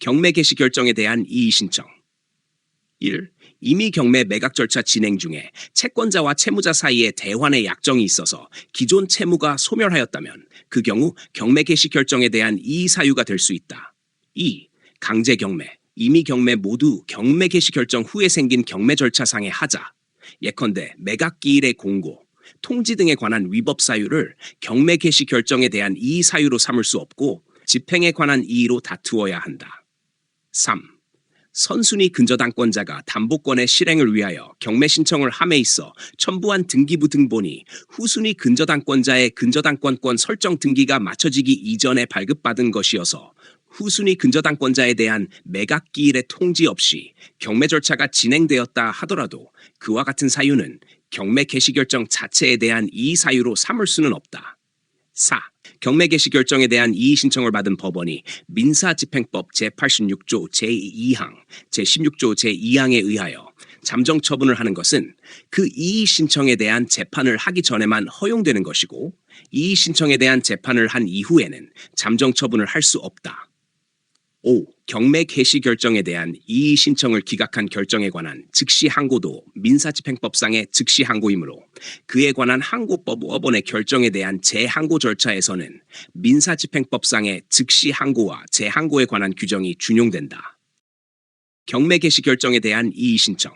경매 개시 결정에 대한 이의 신청. 1. 이미 경매 매각 절차 진행 중에 채권자와 채무자 사이에 대환의 약정이 있어서 기존 채무가 소멸하였다면 그 경우 경매 개시 결정에 대한 이의 사유가 될 수 있다. 2. 강제 경매, 이미 경매 모두 경매 개시 결정 후에 생긴 경매 절차상의 하자, 예컨대 매각 기일의 공고, 통지 등에 관한 위법 사유를 경매 개시 결정에 대한 이의 사유로 삼을 수 없고 집행에 관한 이의로 다투어야 한다. 3. 선순위 근저당권자가 담보권의 실행을 위하여 경매 신청을 함에 있어 첨부한 등기부 등본이 후순위 근저당권자의 근저당권권 설정 등기가 맞춰지기 이전에 발급받은 것이어서 후순위 근저당권자에 대한 매각 기일의 통지 없이 경매 절차가 진행되었다 하더라도 그와 같은 사유는 경매 개시 결정 자체에 대한 이의 사유로 삼을 수는 없다. 4. 경매 개시 결정에 대한 이의 신청을 받은 법원이 민사집행법 제86조 제2항, 제16조 제2항에 의하여 잠정 처분을 하는 것은 그 이의 신청에 대한 재판을 하기 전에만 허용되는 것이고 이의 신청에 대한 재판을 한 이후에는 잠정 처분을 할 수 없다. 5. 경매 개시 결정에 대한 이의 신청을 기각한 결정에 관한 즉시 항고도 민사집행법상의 즉시 항고이므로 그에 관한 항고법 법원의 결정에 대한 재항고 절차에서는 민사집행법상의 즉시 항고와 재항고에 관한 규정이 준용된다. 경매 개시 결정에 대한 이의 신청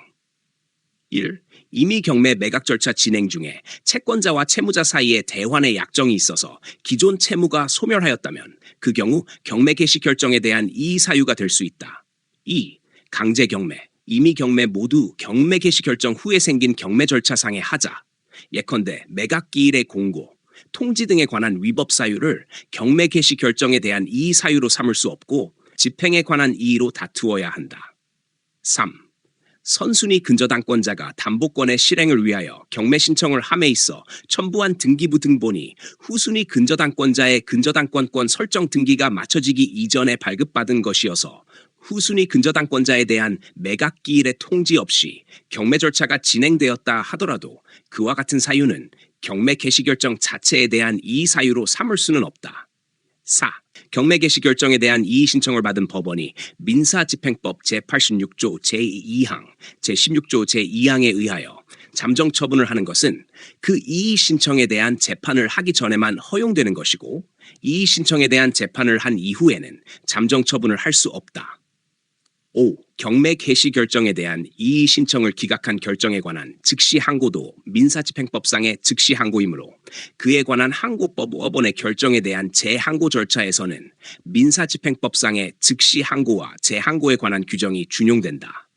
1. 이미 경매 매각 절차 진행 중에 채권자와 채무자 사이에 대환의 약정이 있어서 기존 채무가 소멸하였다면 그 경우 경매 개시 결정에 대한 이의 사유가 될 수 있다. 2. 강제 경매, 이미 경매 모두 경매 개시 결정 후에 생긴 경매 절차상의 하자, 예컨대 매각 기일의 공고, 통지 등에 관한 위법 사유를 경매 개시 결정에 대한 이의 사유로 삼을 수 없고 집행에 관한 이의로 다투어야 한다. 3. 선순위 근저당권자가 담보권의 실행을 위하여 경매 신청을 함에 있어 첨부한 등기부 등본이 후순위 근저당권자의 근저당권권 설정 등기가 맞춰지기 이전에 발급받은 것이어서 후순위 근저당권자에 대한 매각 기일의 통지 없이 경매 절차가 진행되었다 하더라도 그와 같은 사유는 경매 개시 결정 자체에 대한 이의 사유로 삼을 수는 없다. 4. 경매 개시 결정에 대한 이의 신청을 받은 법원이 민사집행법 제86조 제2항, 제16조 제2항에 의하여 잠정 처분을 하는 것은 그 이의 신청에 대한 재판을 하기 전에만 허용되는 것이고 이의 신청에 대한 재판을 한 이후에는 잠정 처분을 할 수 없다. 5. 경매 개시 결정에 대한 이의 신청을 기각한 결정에 관한 즉시 항고도 민사집행법상의 즉시 항고이므로 그에 관한 항고법 법원의 결정에 대한 재항고 절차에서는 민사집행법상의 즉시 항고와 재항고에 관한 규정이 준용된다.